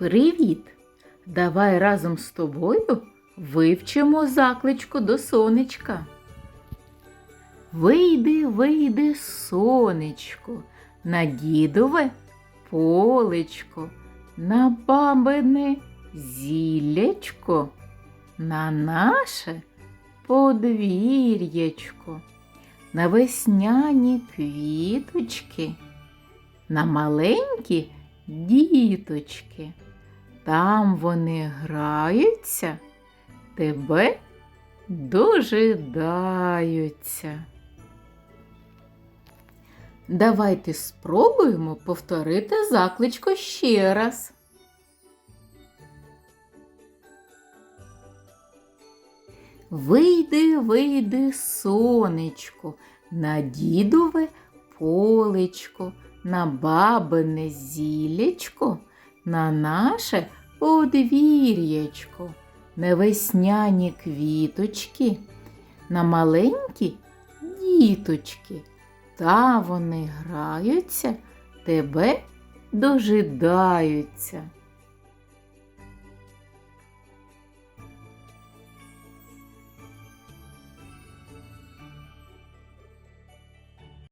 Привіт! Давай разом з тобою вивчимо закличку до сонечка. Вийди, вийди, сонечко, на дідове полечко, на бабине зіллячко, на наше подвір'ячко, на весняні квіточки, на маленькі діточки. Там вони граються, тебе дожидаються. Давайте спробуємо повторити закличко ще раз. Вийди, вийди, сонечко, на дідове полечко, на бабине зілечко, на наше подвір'ячко, на весняні квіточки, на маленькі діточки. Та вони граються, тебе дожидаються.